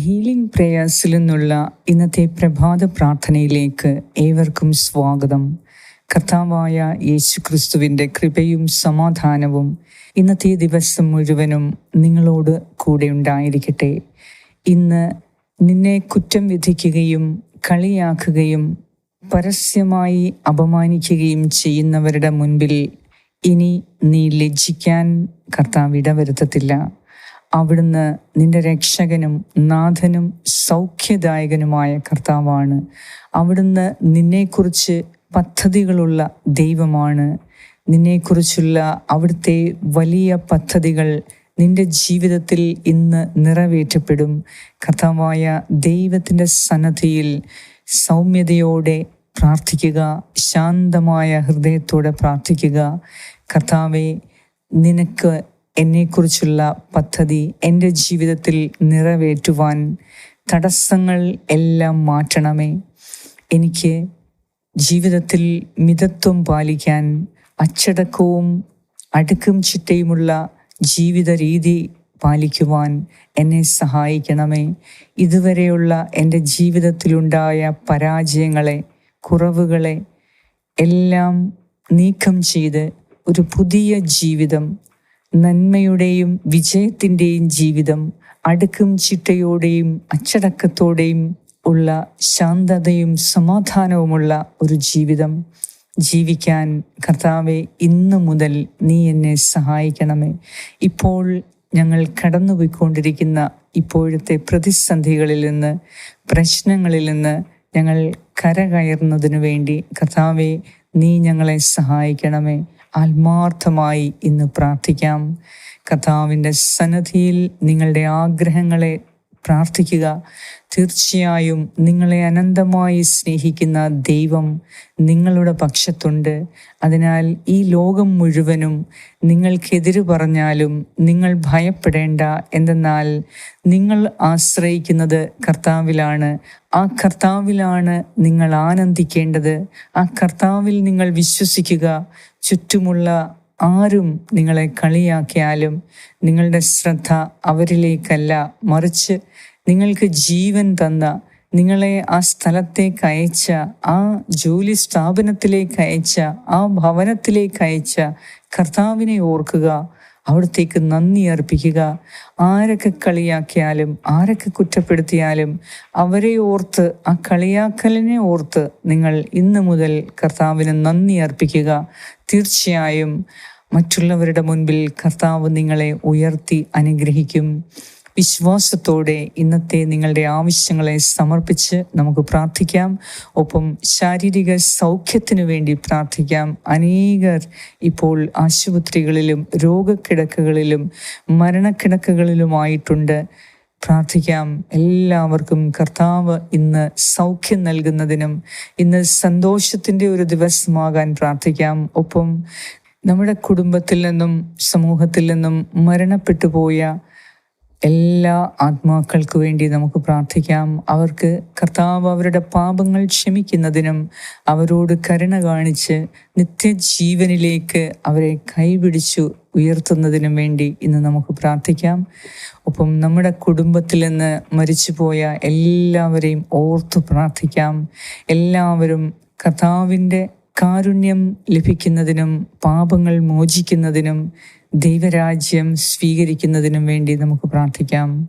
Healing പ്രേയേഴ്സിൽ നിന്നുള്ള ഇന്നത്തെ പ്രഭാത പ്രാർത്ഥനയിലേക്ക് ഏവർക്കും സ്വാഗതം. കർത്താവായ യേശു ക്രിസ്തുവിന്റെ കൃപയും സമാധാനവും ഇന്നത്തെ ദിവസം മുഴുവനും നിങ്ങളോട് കൂടെ ഉണ്ടായിരിക്കട്ടെ. ഇന്ന് നിന്നെ കുറ്റം വിധിക്കുകയും കളിയാക്കുകയും പരസ്യമായി അപമാനിക്കുകയും ചെയ്യുന്നവരുടെ മുൻപിൽ ഇനി നീ ലജ്ജിക്കാൻ കർത്താവ് ഇടവരുത്തത്തില്ല. അവിടുന്ന് നിന്റെ രക്ഷകനും നാഥനും സൗഖ്യദായകനുമായ കർത്താവാണ്. അവിടുന്ന് നിന്നെക്കുറിച്ച് പദ്ധതികളുള്ള ദൈവമാണ്. നിന്നെക്കുറിച്ചുള്ള അവിടുത്തെ വലിയ പദ്ധതികൾ നിന്റെ ജീവിതത്തിൽ ഇന്ന് നിറവേറ്റപ്പെടും. കർത്താവായ ദൈവത്തിന്റെ സന്നദ്ധിയിൽ സൗമ്യതയോടെ പ്രാർത്ഥിക്കുക ശാന്തമായ ഹൃദയത്തോടെ പ്രാർത്ഥിക്കുക. കർത്താവെ നിനക്ക് എന്നെക്കുറിച്ചുള്ള പദ്ധതി എന്റെ ജീവിതത്തിൽ നിറവേറ്റുവാൻ തടസ്സങ്ങൾ എല്ലാം മാറ്റണമേ. എനിക്ക് ജീവിതത്തിൽ മിതത്വം പാലിക്കാൻ അച്ചടക്കവും അടുക്കും ചിട്ടയുമുള്ള ജീവിത രീതി പാലിക്കുവാൻ എന്നെ സഹായിക്കണമേ. ഇതുവരെയുള്ള എന്റെ ജീവിതത്തിലുണ്ടായ പരാജയങ്ങളെ കുറവുകളെ എല്ലാം നീക്കം ചെയ്ത് ഒരു പുതിയ ജീവിതം നന്മയുടെയും വിജയത്തിന്റെയും ജീവിതം അടുക്കും ചിട്ടയോടെയും അച്ചടക്കത്തോടെയും ഉള്ള ശാന്തതയും സമാധാനവുമുള്ള ഒരു ജീവിതം. ജീവിക്കാൻ കർത്താവെ ഇന്നു മുതൽ നീ എന്നെ സഹായിക്കണമേ. ഇപ്പോൾ ഞങ്ങൾ കടന്നുപോയിക്കൊണ്ടിരിക്കുന്ന ഇപ്പോഴത്തെ പ്രതിസന്ധികളിൽ നിന്ന് പ്രശ്നങ്ങളിൽ നിന്ന് ഞങ്ങൾ കരകയറുന്നതിനു വേണ്ടി കർത്താവെ നീ ഞങ്ങളെ സഹായിക്കണമേ. ആത്മാർത്ഥമായി ഇന്ന് പ്രാർത്ഥിക്കാം. കഥാവിന്റെ സന്നദ്ധിയിൽ നിങ്ങളുടെ ആഗ്രഹങ്ങളെ പ്രാർത്ഥിക്കുക. തീർച്ചയായും നിങ്ങളെ അനന്തമായി സ്നേഹിക്കുന്ന ദൈവം നിങ്ങളുടെ പക്ഷത്തുണ്ട്. അതിനാൽ ഈ ലോകം മുഴുവനും നിങ്ങൾക്കെതിര് പറഞ്ഞാലും നിങ്ങൾ ഭയപ്പെടേണ്ട. എന്തെന്നാൽ നിങ്ങൾ ആശ്രയിക്കുന്നത് കർത്താവിലാണ്. ആ കർത്താവിലാണ് നിങ്ങൾ ആനന്ദിക്കേണ്ടത്. ആ കർത്താവിൽ നിങ്ങൾ വിശ്വസിക്കുക. ചുറ്റുമുള്ള ആരും നിങ്ങളെ കളിയാക്കിയാലും നിങ്ങളുടെ ശ്രദ്ധ അവരിലേക്കല്ല. മറിച്ച് നിങ്ങൾക്ക് ജീവൻ തന്ന നിങ്ങളെ ആ സ്ഥലത്തേക്ക് അയച്ച ആ ജോലി സ്ഥാപനത്തിലേക്ക് അയച്ച ആ ഭവനത്തിലേക്ക് അയച്ച കർത്താവിനെ ഓർക്കുക അവിടത്തേക്ക് നന്ദി അർപ്പിക്കുക. ആരൊക്കെ കളിയാക്കിയാലും ആരൊക്കെ കുറ്റപ്പെടുത്തിയാലും അവരെ ഓർത്ത് ആ കളിയാക്കലിനെ ഓർത്ത് നിങ്ങൾ ഇന്ന് മുതൽ കർത്താവിന് നന്ദി അർപ്പിക്കുക. തീർച്ചയായും മറ്റുള്ളവരുടെ മുൻപിൽ കർത്താവ് നിങ്ങളെ ഉയർത്തി അനുഗ്രഹിക്കും. വിശ്വാസത്തോടെ ഇന്നത്തെ നിങ്ങളുടെ ആവശ്യങ്ങളെ സമർപ്പിച്ച് നമുക്ക് പ്രാർത്ഥിക്കാം. ഒപ്പം ശാരീരിക സൗഖ്യത്തിനു വേണ്ടി പ്രാർത്ഥിക്കാം. അനേകർ ഇപ്പോൾ ആശുപത്രികളിലും രോഗക്കിടക്കുകളിലും മരണക്കിടക്കകളിലുമായിട്ടുണ്ട്. പ്രാർത്ഥിക്കാം. എല്ലാവർക്കും കർത്താവ് ഇന്ന് സൗഖ്യം നൽകുന്നതിനും ഇന്ന് സന്തോഷത്തിന്റെ ഒരു ദിവസമാകാൻ പ്രാർത്ഥിക്കാം. ഒപ്പം നമ്മുടെ കുടുംബത്തിൽ നിന്നും സമൂഹത്തിൽ നിന്നും മരണപ്പെട്ടു പോയ എല്ലാ ആത്മാക്കൾക്ക് വേണ്ടി നമുക്ക് പ്രാർത്ഥിക്കാം. അവർക്ക് കർത്താവ് അവരുടെ പാപങ്ങൾ ക്ഷമിക്കുന്നതിനും അവരോട് കരുണ കാണിച്ച് നിത്യജീവനിലേക്ക് അവരെ കൈപിടിച്ചു ഉയർത്തുന്നതിനും വേണ്ടി ഇന്ന് നമുക്ക് പ്രാർത്ഥിക്കാം. ഒപ്പം നമ്മുടെ കുടുംബത്തിൽ നിന്ന് മരിച്ചുപോയ എല്ലാവരെയും ഓർത്തു പ്രാർത്ഥിക്കാം. എല്ലാവരും കർത്താവിന്റെ കാരുണ്യം ലഭിക്കുന്നതിനും പാപങ്ങൾ മോചിക്കുന്നതിനും ദൈവരാജ്യം സ്വീകരിക്കുന്നതിനും വേണ്ടി നമുക്ക് പ്രാർത്ഥിക്കാം.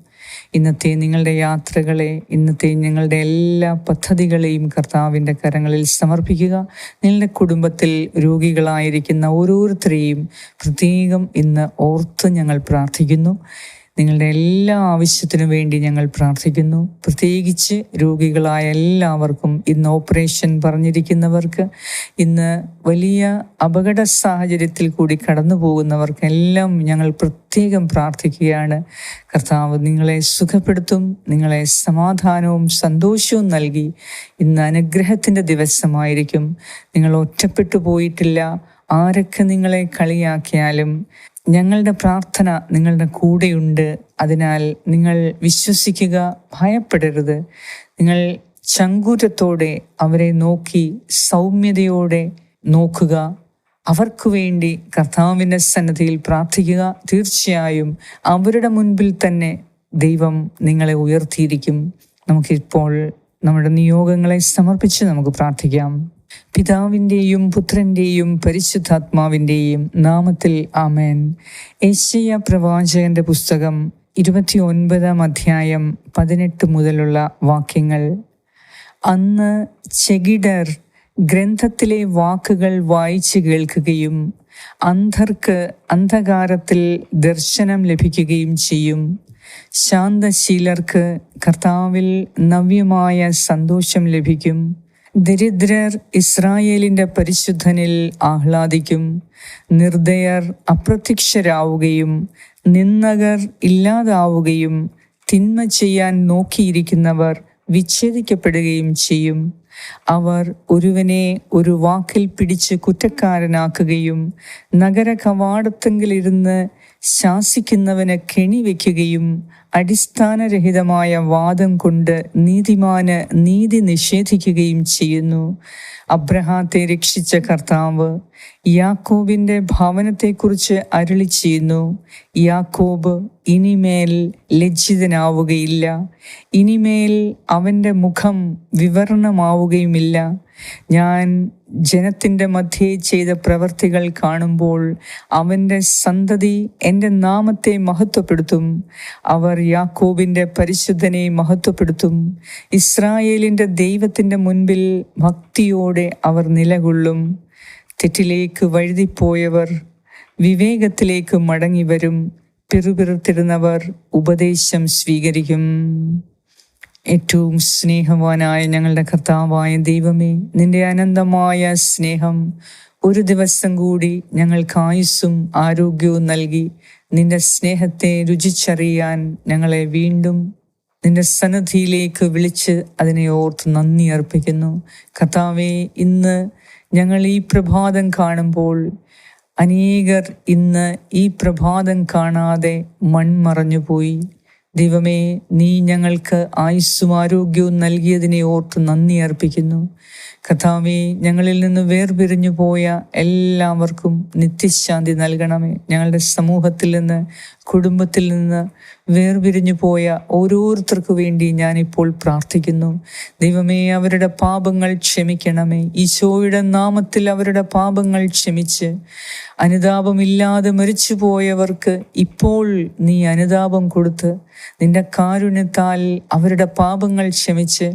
ഇന്നത്തെ നിങ്ങളുടെ യാത്രകളെ ഇന്നത്തെ ഞങ്ങളുടെ എല്ലാ പദ്ധതികളെയും കർത്താവിന്റെ കരങ്ങളിൽ സമർപ്പിക്കുക. നിങ്ങളുടെ കുടുംബത്തിൽ രോഗികളായിരിക്കുന്ന ഓരോരുത്തരെയും പ്രത്യേകം ഇന്ന് ഓർത്ത് ഞങ്ങൾ പ്രാർത്ഥിക്കുന്നു. നിങ്ങളുടെ എല്ലാ ആവശ്യത്തിനു വേണ്ടി ഞങ്ങൾ പ്രാർത്ഥിക്കുന്നു. പ്രത്യേകിച്ച് രോഗികളായ എല്ലാവർക്കും ഇന്ന് ഓപ്പറേഷൻ പറഞ്ഞിരിക്കുന്നവർക്ക് ഇന്ന് വലിയ അപകട സാഹചര്യത്തിൽ കൂടി കടന്നു പോകുന്നവർക്കെല്ലാം ഞങ്ങൾ പ്രത്യേകം പ്രാർത്ഥിക്കുകയാണ്. കർത്താവ് നിങ്ങളെ സുഖപ്പെടുത്തും നിങ്ങളെ സമാധാനവും സന്തോഷവും നൽകി. ഇന്ന് അനുഗ്രഹത്തിന്റെ ദിവസമായിരിക്കും. നിങ്ങൾ ഒറ്റപ്പെട്ടു പോയിട്ടില്ല. ആരൊക്കെ നിങ്ങളെ കളിയാക്കിയാലും ഞങ്ങളുടെ പ്രാർത്ഥന നിങ്ങളുടെ കൂടെയുണ്ട്. അതിനാൽ നിങ്ങൾ വിശ്വസിക്കുക ഭയപ്പെടരുത്. നിങ്ങൾ ചങ്കൂറ്റത്തോടെ അവരെ നോക്കി സൗമ്യതയോടെ നോക്കുക. അവർക്ക് വേണ്ടി കർത്താവിന്റെ സന്നദ്ധിയിൽ പ്രാർത്ഥിക്കുക. തീർച്ചയായും അവരുടെ മുൻപിൽ തന്നെ ദൈവം നിങ്ങളെ ഉയർത്തിയിരിക്കും. നമുക്കിപ്പോൾ നമ്മുടെ നിയോഗങ്ങളെ സമർപ്പിച്ച് നമുക്ക് പ്രാർത്ഥിക്കാം. പിതാവിന്റെയും പുത്രന്റെയും പരിശുദ്ധാത്മാവിന്റെയും നാമത്തിൽ ആമേൻ. ഏഷ്യ പ്രവാചകന്റെ പുസ്തകം ഇരുപത്തി ഒൻപതാം അധ്യായം പതിനെട്ട് മുതലുള്ള വാക്യങ്ങൾ. അന്ന് ചെകിടർ ഗ്രന്ഥത്തിലെ വാക്കുകൾ വായിച്ചു കേൾക്കുകയും അന്ധർക്ക് അന്ധകാരത്തിൽ ദർശനം ലഭിക്കുകയും ചെയ്യും. ശാന്തശീലർക്ക് കർത്താവിൽ നവ്യമായ സന്തോഷം ലഭിക്കും. ദരിദ്രർ ഇസ്രായേലിന്റെ പരിശുദ്ധനിൽ ആഹ്ലാദിക്കും. നിർദ്ദയർ അപ്രത്യക്ഷരാവുകയും നിന്നകർ ഇല്ലാതാവുകയും തിന്മ ചെയ്യാൻ നോക്കിയിരിക്കുന്നവർ വിച്ഛേദിക്കപ്പെടുകയും ചെയ്യും. അവർ ഒരുവനെ ഒരു വാക്കിൽ പിടിച്ച് കുറ്റക്കാരനാക്കുകയും നഗര കവാടത്തെങ്കിലിരുന്ന് ശാസിക്കുന്നവന് കെണിവെക്കുകയും അടിസ്ഥാനരഹിതമായ വാദം കൊണ്ട് നീതിമാന് നീതി നിഷേധിക്കുകയും ചെയ്യുന്നു. അബ്രഹാത്തെ രക്ഷിച്ച കർത്താവ് യാക്കോബിന്റെ ഭവനത്തെക്കുറിച്ച് അരുളി ചെയ്യുന്നു. യാക്കോബ് ഇനിമേൽ ലജ്ജിതനാവുകയില്ല. ഇനിമേൽ അവന്റെ മുഖം വിവരണമാവുകയുമില്ല. ഞാൻ ജനത്തിന്റെ മധ്യേ ചെയ്ത പ്രവർത്തികൾ കാണുമ്പോൾ അവന്റെ സന്തതി എന്റെ നാമത്തെ മഹത്വപ്പെടുത്തും. അവർ യാക്കോബിന്റെ പരിശുദ്ധനെ മഹത്വപ്പെടുത്തും. ഇസ്രായേലിന്റെ ദൈവത്തിന്റെ മുൻപിൽ ഭക്തിയോടെ അവർ നിലകൊള്ളും. തെറ്റിലേക്ക് വഴുതിപ്പോയവർ വിവേകത്തിലേക്ക് മടങ്ങി വരും പിറുപിറുത്തിരുന്നവർ ഉപദേശം സ്വീകരിക്കും. ഏറ്റവും സ്നേഹവാനായ ഞങ്ങളുടെ കർത്താവായ ദൈവമേ നിന്റെ അനന്തമായ സ്നേഹം ഒരു ദിവസം കൂടി ഞങ്ങൾക്ക് ആയുസ്സും ആരോഗ്യവും നൽകി നിന്റെ സ്നേഹത്തെ രുചിച്ചറിയാൻ ഞങ്ങളെ വീണ്ടും നിന്റെ സന്നദ്ധിയിലേക്ക് വിളിച്ച് അതിനെ ഓർത്ത് നന്ദി അർപ്പിക്കുന്നു. കർത്താവെ ഇന്ന് ഞങ്ങൾ ഈ പ്രഭാതം കാണുമ്പോൾ അനേകർ ഇന്ന് ഈ പ്രഭാതം കാണാതെ മൺമറഞ്ഞുപോയി. ദൈവമേ നീ ഞങ്ങൾക്ക് ആയുസ്സും ആരോഗ്യവും നൽകിയതിനെ ഓർത്ത് നന്ദി അർപ്പിക്കുന്നു. കഥാവെ ഞങ്ങളിൽ നിന്ന് വേർപിരിഞ്ഞു പോയ എല്ലാവർക്കും നിത്യശാന്തി നൽകണമേ. ഞങ്ങളുടെ സമൂഹത്തിൽ നിന്ന് കുടുംബത്തിൽ നിന്ന് വേർപിരിഞ്ഞു പോയ ഓരോരുത്തർക്കു വേണ്ടി ഞാനിപ്പോൾ പ്രാർത്ഥിക്കുന്നു. ദൈവമേ അവരുടെ പാപങ്ങൾ ക്ഷമിക്കണമേ. ഈശോയുടെ നാമത്തിൽ അവരുടെ പാപങ്ങൾ ക്ഷമിച്ച് അനുതാപമില്ലാതെ മരിച്ചു പോയവർക്ക് ഇപ്പോൾ നീ അനുതാപം കൊടുത്ത് നിന്റെ കാരുണ്യത്താൽ അവരുടെ പാപങ്ങൾ ക്ഷമിച്ച്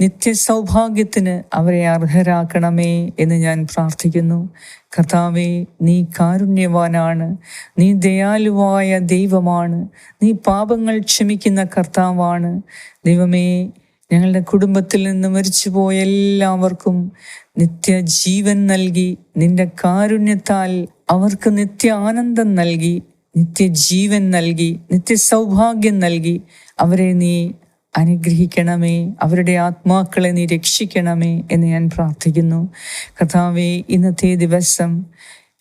നിത്യസൗഭാഗ്യത്തിന് അവരെ അർഹരാക്കണമേ എന്ന് ഞാൻ പ്രാർത്ഥിക്കുന്നു. കർത്താവെ നീ കാരുണ്യവാനാണ്. നീ ദയാലുവായ ദൈവമാണ്. നീ പാപങ്ങൾ ക്ഷമിക്കുന്ന കർത്താവാണ്. ദൈവമേ ഞങ്ങളുടെ കുടുംബത്തിൽ നിന്ന് മരിച്ചുപോയ എല്ലാവർക്കും നിത്യജീവൻ നൽകി നിന്റെ കാരുണ്യത്താൽ അവർക്ക് നിത്യ ആനന്ദം നൽകി നിത്യജീവൻ നൽകി നിത്യസൗഭാഗ്യം നൽകി. അവരെ നീ അനുഗ്രഹിക്കണമേ. അവരുടെ ആത്മാക്കളെ നീ രക്ഷിക്കണമേ എന്ന് ഞാൻ പ്രാർത്ഥിക്കുന്നു. കഥാവെ ഇന്നത്തെ ദിവസം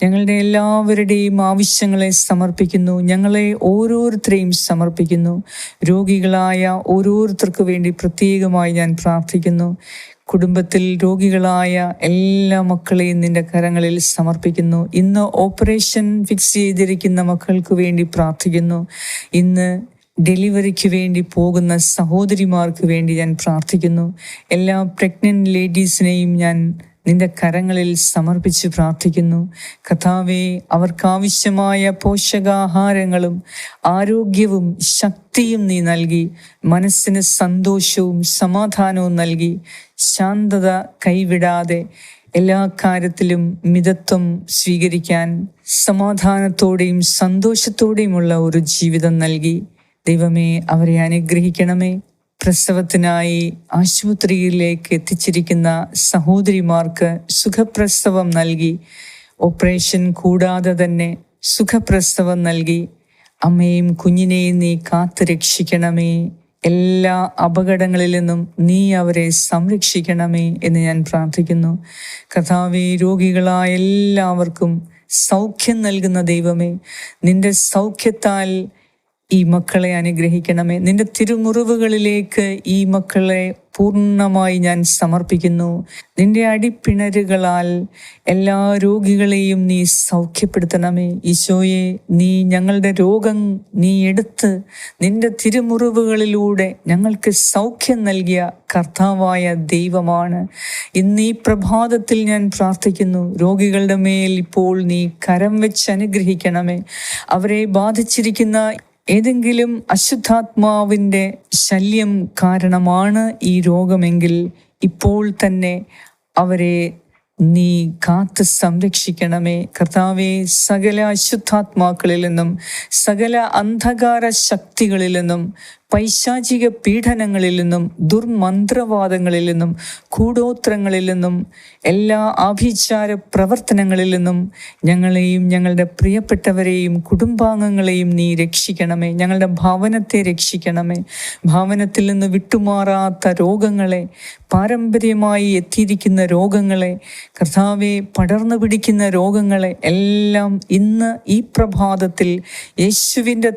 ഞങ്ങളുടെ എല്ലാവരുടെയും ആവശ്യങ്ങളെ സമർപ്പിക്കുന്നു. ഞങ്ങളെ ഓരോരുത്തരെയും സമർപ്പിക്കുന്നു. രോഗികളായ ഓരോരുത്തർക്ക് വേണ്ടി പ്രത്യേകമായി ഞാൻ പ്രാർത്ഥിക്കുന്നു. കുടുംബത്തിൽ രോഗികളായ എല്ലാ മക്കളെയും നിന്റെ കരങ്ങളിൽ സമർപ്പിക്കുന്നു. ഇന്ന് ഓപ്പറേഷൻ ഫിക്സ് ചെയ്തിരിക്കുന്ന മക്കൾക്ക് വേണ്ടി പ്രാർത്ഥിക്കുന്നു. ഇന്ന് ഡെലിവറിക്ക് വേണ്ടി പോകുന്ന സഹോദരിമാർക്ക് വേണ്ടി ഞാൻ പ്രാർത്ഥിക്കുന്നു. എല്ലാ പ്രഗ്നന്റ് ലേഡീസിനെയും ഞാൻ നിന്റെ കരങ്ങളിൽ സമർപ്പിച്ച് പ്രാർത്ഥിക്കുന്നു. കഥാവെ അവർക്കാവശ്യമായ പോഷകാഹാരങ്ങളും ആരോഗ്യവും ശക്തിയും നീ നൽകി. മനസ്സിന് സന്തോഷവും സമാധാനവും നൽകി. ശാന്തത കൈവിടാതെ എല്ലാ കാര്യത്തിലും മിതത്വം സ്വീകരിക്കാൻ സമാധാനത്തോടെയും സന്തോഷത്തോടെയുമുള്ള ഒരു ജീവിതം നൽകി. ദൈവമേ അവരെ അനുഗ്രഹിക്കണമേ. പ്രസവത്തിനായി ആശുപത്രിയിലേക്ക് എത്തിച്ചിരിക്കുന്ന സഹോദരിമാർക്ക് സുഖപ്രസവം നൽകി. ഓപ്പറേഷൻ കൂടാതെ തന്നെ സുഖപ്രസവം നൽകി. അമ്മയും കുഞ്ഞിനെയും നീ കാത്തു രക്ഷിക്കണമേ. എല്ലാ അപകടങ്ങളിൽ നിന്നും നീ അവരെ സംരക്ഷിക്കണമേ എന്ന് ഞാൻ പ്രാർത്ഥിക്കുന്നു. കഥാവെ രോഗികളായ എല്ലാവർക്കും സൗഖ്യം നൽകുന്ന ദൈവമേ നിന്റെ സൗഖ്യത്താൽ ഈ മക്കളെ അനുഗ്രഹിക്കണമേ. നിന്റെ തിരുമുറിവുകളിലേക്ക് ഈ മക്കളെ പൂർണമായി ഞാൻ സമർപ്പിക്കുന്നു. നിന്റെ അടിപ്പിണരുകളാൽ എല്ലാ രോഗികളെയും നീ സൗഖ്യപ്പെടുത്തണമേ. ഈശോയെ നീ ഞങ്ങളുടെ രോഗം നീ എടുത്ത് നിന്റെ തിരുമുറിവുകളിലൂടെ ഞങ്ങൾക്ക് സൗഖ്യം നൽകിയ കർത്താവായ ദൈവമാണ്. ഇന്ന് ഈ പ്രഭാതത്തിൽ ഞാൻ പ്രാർത്ഥിക്കുന്നു രോഗികളുടെ മേൽ ഇപ്പോൾ നീ കരം വെച്ച് അനുഗ്രഹിക്കണമേ. അവരെ ബാധിച്ചിരിക്കുന്ന ഏതെങ്കിലും അശുദ്ധാത്മാവിന്റെ ശല്യം കാരണമാണ് ഈ രോഗമെങ്കിൽ ഇപ്പോൾ തന്നെ അവരെ നീ കാത്ത് സംരക്ഷിക്കണമേ. കർത്താവെ സകല അശുദ്ധാത്മാക്കളിൽ നിന്നും സകല അന്ധകാര ശക്തികളിൽ നിന്നും പൈശാചിക പീഡനങ്ങളിൽ നിന്നും ദുർമന്ത്രവാദങ്ങളിൽ നിന്നും കൂടോത്രങ്ങളിൽ നിന്നും എല്ലാ ആഭിചാര പ്രവർത്തനങ്ങളിൽ നിന്നും ഞങ്ങളെയും ഞങ്ങളുടെ പ്രിയപ്പെട്ടവരെയും കുടുംബാംഗങ്ങളെയും നീ രക്ഷിക്കണമേ. ഞങ്ങളുടെ ഭവനത്തെ രക്ഷിക്കണമേ. ഭവനത്തിൽ നിന്ന് വിട്ടുമാറാത്ത രോഗങ്ങളെ പാരമ്പര്യമായി എത്തിയിരിക്കുന്ന രോഗങ്ങളെ കർത്താവെ പടർന്നു പിടിക്കുന്ന രോഗങ്ങളെ എല്ലാം ഇന്ന് ഈ പ്രഭാതത്തിൽ യേശുവിന്റെ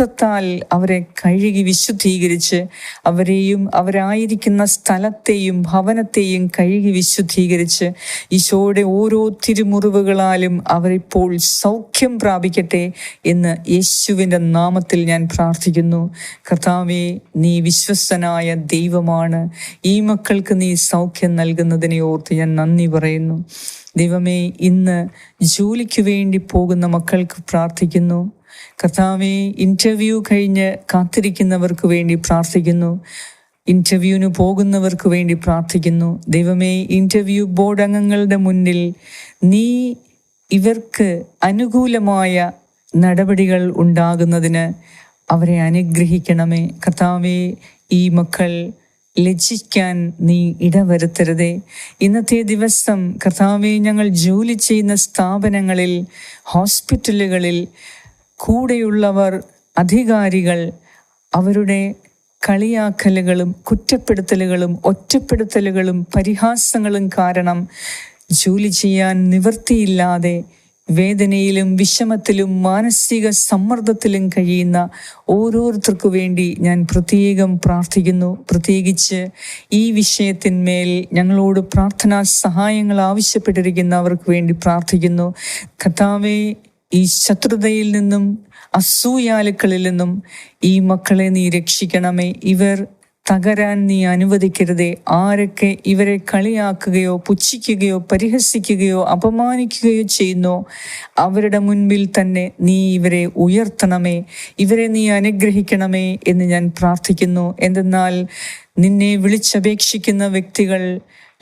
തിരുരക്തത്താൽ അവരെ കഴുകി വിശുദ്ധീകരിച്ച് അവരെയും അവരായിരിക്കുന്ന സ്ഥലത്തെയും ഭവനത്തെയും കഴുകി വിശുദ്ധീകരിച്ച് ഈശോയുടെ ഓരോ തിരുമുറിവുകളാലും അവരിപ്പോൾ സൗഖ്യം പ്രാപിക്കട്ടെ എന്ന് യേശുവിന്റെ നാമത്തിൽ ഞാൻ പ്രാർത്ഥിക്കുന്നു. കർത്താവെ നീ വിശ്വസ്തനായ ദൈവമാണ്. ഈ മക്കൾക്ക് നീ സൗഖ്യം നൽകുന്നതിനെ ഓർത്ത് ഞാൻ നന്ദി പറയുന്നു. ദൈവമേ ഇന്ന് ജോലിക്ക് വേണ്ടി പോകുന്ന മക്കൾക്ക് പ്രാർത്ഥിക്കുന്നു. കർത്താവെ ഇന്റർവ്യൂ കഴിഞ്ഞ് കാത്തിരിക്കുന്നവർക്ക് വേണ്ടി പ്രാർത്ഥിക്കുന്നു. ഇന്റർവ്യൂവിന് പോകുന്നവർക്ക് വേണ്ടി പ്രാർത്ഥിക്കുന്നു. ദൈവമേ ഇന്റർവ്യൂ ബോർഡ് അംഗങ്ങളുടെ മുന്നിൽ നീ ഇവർക്ക് അനുകൂലമായ നടപടികൾ ഉണ്ടാകുന്നതിന് അവരെ അനുഗ്രഹിക്കണമേ. കർത്താവെ ഈ മക്കൾ ലജ്ജിക്കാൻ നീ ഇടവരുത്തരുതേ. ഇന്നത്തെ ദിവസം കർത്താവെ ഞങ്ങൾ ജോലി ചെയ്യുന്ന സ്ഥാപനങ്ങളിൽ ഹോസ്പിറ്റലുകളിൽ കൂടെയുള്ളവർ അധികാരികൾ അവരുടെ കളിയാക്കലുകളും കുറ്റപ്പെടുത്തലുകളും ഒറ്റപ്പെടുത്തലുകളും പരിഹാസങ്ങളും കാരണം ജോലി ചെയ്യാൻ നിവൃത്തിയില്ലാതെ വേദനയിലും വിഷമത്തിലും മാനസിക സമ്മർദ്ദത്തിലും കഴിയുന്ന ഓരോരുത്തർക്കു വേണ്ടി ഞാൻ പ്രത്യേകം പ്രാർത്ഥിക്കുന്നു. പ്രത്യേകിച്ച് ഈ വിഷയത്തിന്മേൽ ഞങ്ങളോട് പ്രാർത്ഥനാ സഹായങ്ങൾ ആവശ്യപ്പെട്ടിരിക്കുന്നവർക്ക് വേണ്ടി പ്രാർത്ഥിക്കുന്നു. കർത്താവെ ഈ ശത്രുതയിൽ നിന്നും അസൂയാലുക്കളിൽ നിന്നും ഈ മക്കളെ നീ രക്ഷിക്കണമേ. ഇവർ തകരാൻ നീ അനുവദിക്കരുതേ. ആരൊക്കെ ഇവരെ കളിയാക്കുകയോ പുച്ഛിക്കുകയോ പരിഹസിക്കുകയോ അപമാനിക്കുകയോ ചെയ്യുന്നു അവരുടെ മുൻപിൽ തന്നെ നീ ഇവരെ ഉയർത്തണമേ. ഇവരെ നീ അനുഗ്രഹിക്കണമേ എന്ന് ഞാൻ പ്രാർത്ഥിക്കുന്നു. എന്തെന്നാൽ നിന്നെ വിളിച്ചപേക്ഷിക്കുന്ന വ്യക്തികൾ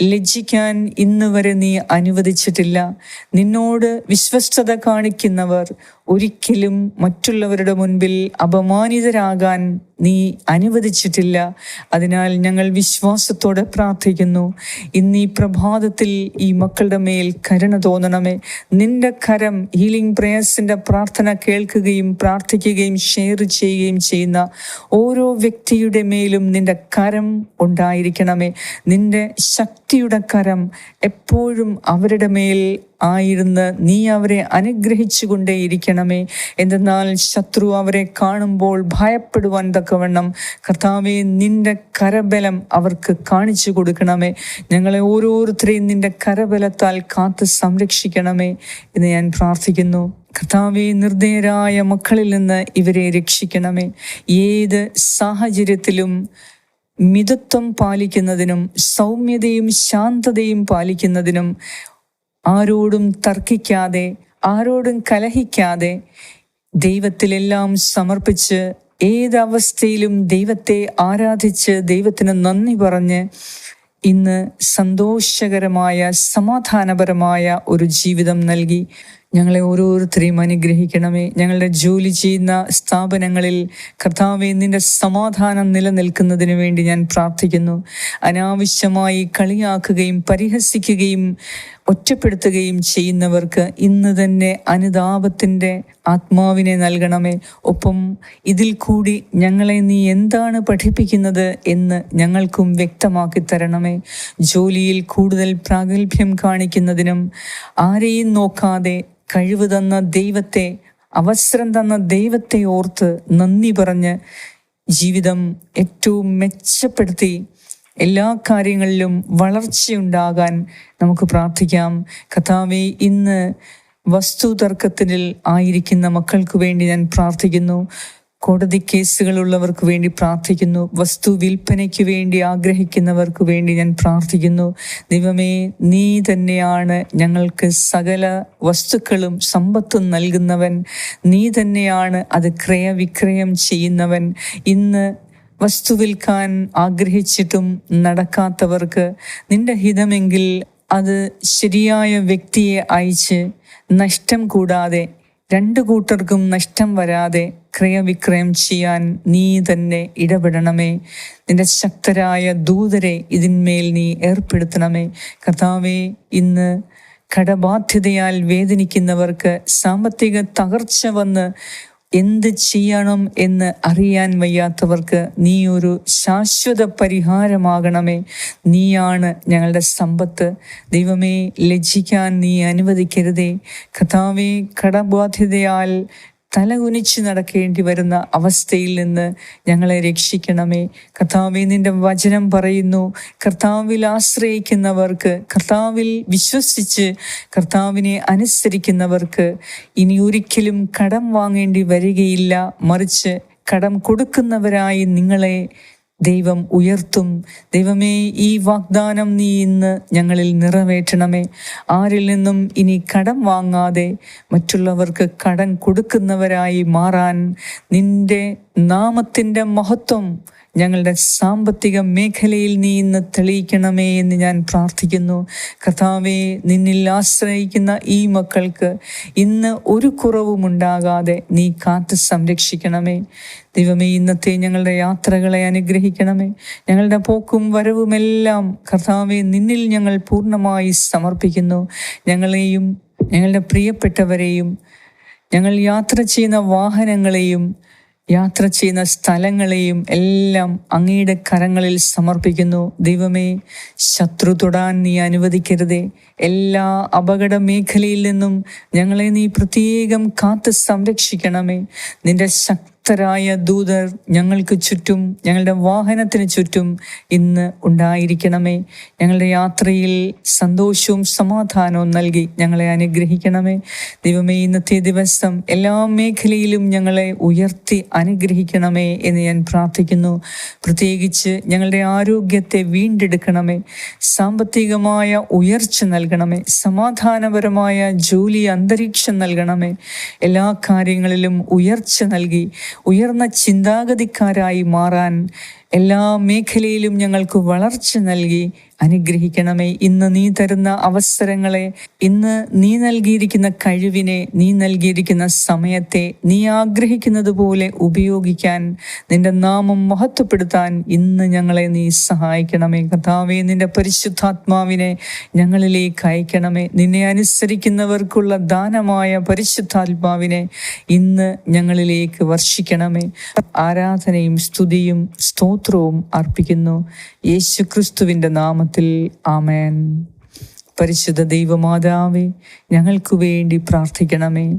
ലജ്ജിക്കാൻ ഇന്ന് വരെ നീ അനുവദിച്ചിട്ടില്ല. നിന്നോട് വിശ്വസ്തത കാണിക്കുന്നവർ ഒരിക്കലും മറ്റുള്ളവരുടെ മുൻപിൽ അപമാനിതരാകാൻ നീ അനുവദിച്ചിട്ടില്ല. അതിനാൽ ഞങ്ങൾ വിശ്വാസത്തോടെ പ്രാർത്ഥിക്കുന്നു. ഇന്ന് ഈ പ്രഭാതത്തിൽ ഈ മക്കളുടെ മേൽ കരുണ തോന്നണമേ. നിന്റെ കരം ഹീലിംഗ് പ്രേയേഴ്സിന്റെ പ്രാർത്ഥന കേൾക്കുകയും പ്രാർത്ഥിക്കുകയും ഷെയർ ചെയ്യുകയും ചെയ്യുന്ന ഓരോ വ്യക്തിയുടെ മേലും നിന്റെ കരം ഉണ്ടായിരിക്കണമേ. നിന്റെ ശക്തിയുടെ കരം എപ്പോഴും അവരുടെ മേൽ ആയിരുന്ന് നീ അവരെ അനുഗ്രഹിച്ചു കൊണ്ടേയിരിക്കണമേ എന്തെന്നാൽ ശത്രു അവരെ കാണുമ്പോൾ ഭയപ്പെടുവാൻ തക്കവണ്ണം കർത്താവെ നിന്റെ കരബലം അവർക്ക് കാണിച്ചു കൊടുക്കണമേ. ഞങ്ങളെ ഓരോരുത്തരെയും നിന്റെ കരബലത്താൽ കാത്തു സംരക്ഷിക്കണമേ എന്ന് ഞാൻ പ്രാർത്ഥിക്കുന്നു. കർത്താവെ നിർദ്ദയരായ മക്കളിൽ നിന്ന് ഇവരെ രക്ഷിക്കണമേ. ഏത് സാഹചര്യത്തിലും മിതത്വം പാലിക്കുന്നതിനും സൗമ്യതയും ശാന്തതയും പാലിക്കുന്നതിനും ആരോടും തർക്കിക്കാതെ ആരോടും കലഹിക്കാതെ ദൈവത്തിലെല്ലാം സമർപ്പിച്ച് ഏതവസ്ഥയിലും ദൈവത്തെ ആരാധിച്ച് ദൈവത്തിന് നന്ദി പറഞ്ഞ് ഇന്ന് സന്തോഷകരമായ സമാധാനപരമായ ഒരു ജീവിതം നൽകി. ഞങ്ങളെ ഓരോരുത്തരെയും അനുഗ്രഹിക്കണമേ. ഞങ്ങളുടെ ജോലി ചെയ്യുന്ന സ്ഥാപനങ്ങളിൽ കർത്താവെ നിന്റെ സമാധാനം നിലനിൽക്കുന്നതിന് വേണ്ടി ഞാൻ പ്രാർത്ഥിക്കുന്നു. അനാവശ്യമായി കളിയാക്കുകയും പരിഹസിക്കുകയും ഒറ്റപ്പെടുത്തുകയും ചെയ്യുന്നവർക്ക് ഇന്ന് തന്നെ അനുതാപത്തിന്റെ ആത്മാവിനെ നൽകണമേ. ഒപ്പം ഇതിൽ കൂടി ഞങ്ങളെ നീ എന്താണ് പഠിപ്പിക്കുന്നത് എന്ന് ഞങ്ങൾക്കും വ്യക്തമാക്കി തരണമേ. ജോലിയിൽ കൂടുതൽ പ്രാഗൽഭ്യം കാണിക്കുന്നതിനും ആരെയും നോക്കാതെ കഴിവ് തന്ന ദൈവത്തെ അവസരം തന്ന ദൈവത്തെ ഓർത്ത് നന്ദി പറഞ്ഞ് ജീവിതം ഏറ്റവും മെച്ചപ്പെടുത്തി എല്ലാ കാര്യങ്ങളിലും വളർച്ചയുണ്ടാകാൻ നമുക്ക് പ്രാർത്ഥിക്കാം. കഥാവെ ഇന്ന് വസ്തുതർക്കത്തിൽ ആയിരിക്കുന്ന മക്കൾക്ക് വേണ്ടി ഞാൻ പ്രാർത്ഥിക്കുന്നു. കോടതി കേസുകളുള്ളവർക്ക് വേണ്ടി പ്രാർത്ഥിക്കുന്നു. വസ്തു വിൽപ്പനയ്ക്ക് വേണ്ടി ആഗ്രഹിക്കുന്നവർക്ക് വേണ്ടി ഞാൻ പ്രാർത്ഥിക്കുന്നു. ദൈവമേ നീ തന്നെയാണ് ഞങ്ങൾക്ക് സകല വസ്തുക്കളും സമ്പത്തും നൽകുന്നവൻ. നീ തന്നെയാണ് അത് ക്രയവിക്രയം ചെയ്യുന്നവൻ. ഇന്ന് വസ്തു വിൽക്കാൻ ആഗ്രഹിച്ചിട്ടും നടക്കാത്തവർക്ക് നിന്റെ ഹിതമെങ്കിൽ അത് ശരിയായ വ്യക്തിയെ അയച്ച് നഷ്ടം കൂടാതെ രണ്ടു കൂട്ടർക്കും നഷ്ടം വരാതെ ക്രയവിക്രയം ചെയ്യാൻ നീ തന്നെ ഇടപെടണമേ. നിന്റെ ശക്തരായ ദൂതരെ ഇതിന്മേൽ നീ ഏർപ്പെടുത്തണമേ. കർത്താവെ ഇന്ന് കടബാധ്യതയാൽ വേദനിക്കുന്നവർക്ക് സാമ്പത്തിക തകർച്ച വന്ന് എന്ത് ചെയ്യണം എന്ന് അറിയാൻ വയ്യാത്തവർക്ക് നീ ഒരു ശാശ്വത പരിഹാരമാകണമേ. നീയാണ് ഞങ്ങളുടെ സമ്പത്ത്. ദൈവമേ ലജ്ജിക്കാൻ നീ അനുവദിക്കരുതേ. കഥാവേ കടബാധ്യതയാൽ തലകുനിച്ച് നടക്കേണ്ടി വരുന്ന അവസ്ഥയിൽ നിന്ന് ഞങ്ങളെ രക്ഷിക്കണമേ. കർത്താവെ നിന്റെ വചനം പറയുന്നു. കർത്താവിൽ ആശ്രയിക്കുന്നവർക്ക് കർത്താവിൽ വിശ്വസിച്ച് കർത്താവിനെ അനുസരിക്കുന്നവർക്ക് ഇനി ഒരിക്കലും കടം വാങ്ങേണ്ടി വരികയില്ല. മറിച്ച് കടം കൊടുക്കുന്നവരായി നിങ്ങളെ ദൈവം ഉയർത്തും. ദൈവമേ ഈ വാഗ്ദാനം നീ ഇന്ന് ഞങ്ങളിൽ നിറവേറ്റണമേ. ആരിൽ നിന്നും ഇനി കടം വാങ്ങാതെ മറ്റുള്ളവർക്ക് കടം കൊടുക്കുന്നവരായി മാറാൻ നിന്റെ നാമത്തിന്റെ മഹത്വം ഞങ്ങളുടെ സാമ്പത്തിക മേഖലയിൽ നീ ഇന്ന് തെളിയിക്കണമേ എന്ന് ഞാൻ പ്രാർത്ഥിക്കുന്നു. കഥാവെ നിന്നിൽ ആശ്രയിക്കുന്ന ഈ മക്കൾക്ക് ഇന്ന് ഒരു കുറവും ഉണ്ടാകാതെ നീ കാത്ത് സംരക്ഷിക്കണമേ. ദൈവമേ ഇന്നത്തെ ഞങ്ങളുടെ യാത്രകളെ അനുഗ്രഹിക്കണമേ. ഞങ്ങളുടെ പോക്കും വരവുമെല്ലാം കർത്താവെ നിന്നിൽ ഞങ്ങൾ പൂർണമായി സമർപ്പിക്കുന്നു. ഞങ്ങളെയും ഞങ്ങളുടെ പ്രിയപ്പെട്ടവരെയും ഞങ്ങൾ യാത്ര ചെയ്യുന്ന വാഹനങ്ങളെയും യാത്ര ചെയ്യുന്ന സ്ഥലങ്ങളെയും എല്ലാം അങ്ങയുടെ കരങ്ങളിൽ സമർപ്പിക്കുന്നു. ദൈവമേ ശത്രു തൊടാൻ നീ അനുവദിക്കരുതേ. എല്ലാ അപകട മേഖലയിൽ നിന്നും ഞങ്ങളെ നീ പ്രത്യേകം കാത്ത് സംരക്ഷിക്കണമേ. നിന്റെ ശക്തി ശക്തരായ ദൂതർ ഞങ്ങൾക്ക് ചുറ്റും ഞങ്ങളുടെ വാഹനത്തിന് ചുറ്റും ഇന്ന് ഉണ്ടായിരിക്കണമേ. ഞങ്ങളുടെ യാത്രയിൽ സന്തോഷവും സമാധാനവും നൽകി ഞങ്ങളെ അനുഗ്രഹിക്കണമേ. ദൈവമേ ഇന്നത്തെ ദിവസം എല്ലാ മേഖലയിലും ഞങ്ങളെ ഉയർത്തി അനുഗ്രഹിക്കണമേ എന്ന് ഞാൻ പ്രാർത്ഥിക്കുന്നു. പ്രത്യേകിച്ച് ഞങ്ങളുടെ ആരോഗ്യത്തെ വീണ്ടെടുക്കണമേ. സാമ്പത്തികമായ ഉയർച്ച നൽകണമേ. സമാധാനപരമായ ജോലി അന്തരീക്ഷം നൽകണമേ. എല്ലാ കാര്യങ്ങളിലും ഉയർച്ച നൽകി ഉയർന്ന ചിന്താഗതിക്കാരായി മാറാൻ എല്ലാ മേഖലയിലും ഞങ്ങൾക്ക് വളർച്ച നൽകി അനുഗ്രഹിക്കണമേ. ഇന്ന് നീ തരുന്ന അവസരങ്ങളെ ഇന്ന് നീ നൽകിയിരിക്കുന്ന കഴിവിനെ നീ നൽകിയിരിക്കുന്ന സമയത്തെ നീ ആഗ്രഹിക്കുന്നത് പോലെ ഉപയോഗിക്കാൻ നിന്റെ നാമം മഹത്വപ്പെടുത്താൻ ഇന്ന് ഞങ്ങളെ നീ സഹായിക്കണമേ. കഥാവേ നിന്റെ പരിശുദ്ധാത്മാവിനെ ഞങ്ങളിലേക്ക് അയക്കണമേ. നിന്നെ അനുസരിക്കുന്നവർക്കുള്ള ദാനമായ പരിശുദ്ധാത്മാവിനെ ഇന്ന് ഞങ്ങളിലേക്ക് വർഷിക്കണമേ. ആരാധനയും സ്തുതിയും സ്തോത്രവും അർപ്പിക്കുന്നു. യേശു ക്രിസ്തുവിന്റെ നാമത്തിൽ ആമേൻ. പരിശുദ്ധ ദൈവമാതാവേ ഞങ്ങൾക്ക് വേണ്ടി പ്രാർത്ഥിക്കണമേ.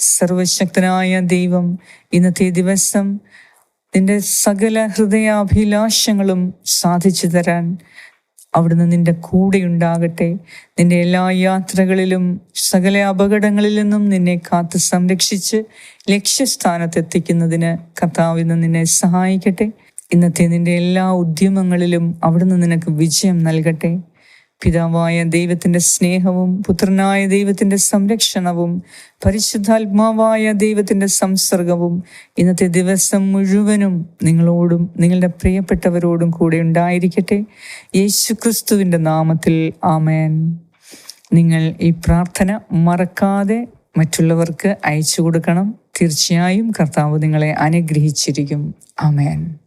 സർവശക്തനായ ദൈവം ഇന്നത്തെ ദിവസം നിന്റെ സകല ഹൃദയാഭിലാഷങ്ങളും സാധിച്ചു തരാൻ അവിടുന്ന് നിന്റെ കൂടെയുണ്ടാകട്ടെ നിന്റെ എല്ലാ യാത്രകളിലും സകല അപകടങ്ങളിൽ നിന്നും നിന്നെ കാത്ത് സംരക്ഷിച്ച് ലക്ഷ്യസ്ഥാനത്തെത്തിക്കുന്നതിന് കർത്താവ് ഇന്ന് നിന്നെ സഹായിക്കട്ടെ. ഇന്നത്തെ നിന്റെ എല്ലാ ഉദ്യമങ്ങളിലും അവിടുന്ന് നിനക്ക് വിജയം നൽകട്ടെ. പിതാവായ ദൈവത്തിന്റെ സ്നേഹവും പുത്രനായ ദൈവത്തിന്റെ സംരക്ഷണവും പരിശുദ്ധാത്മാവായ ദൈവത്തിന്റെ സംസർഗവും ഇന്നത്തെ ദിവസം മുഴുവനും നിങ്ങളോടും നിങ്ങളുടെ പ്രിയപ്പെട്ടവരോടും കൂടെ ഉണ്ടായിരിക്കട്ടെ. യേശു ക്രിസ്തുവിന്റെ നാമത്തിൽ ആമേൻ. നിങ്ങൾ ഈ പ്രാർത്ഥന മറക്കാതെ മറ്റുള്ളവർക്ക് അയച്ചു കൊടുക്കണം. തീർച്ചയായും കർത്താവ് നിങ്ങളെ അനുഗ്രഹിച്ചിരിക്കും. ആമേൻ.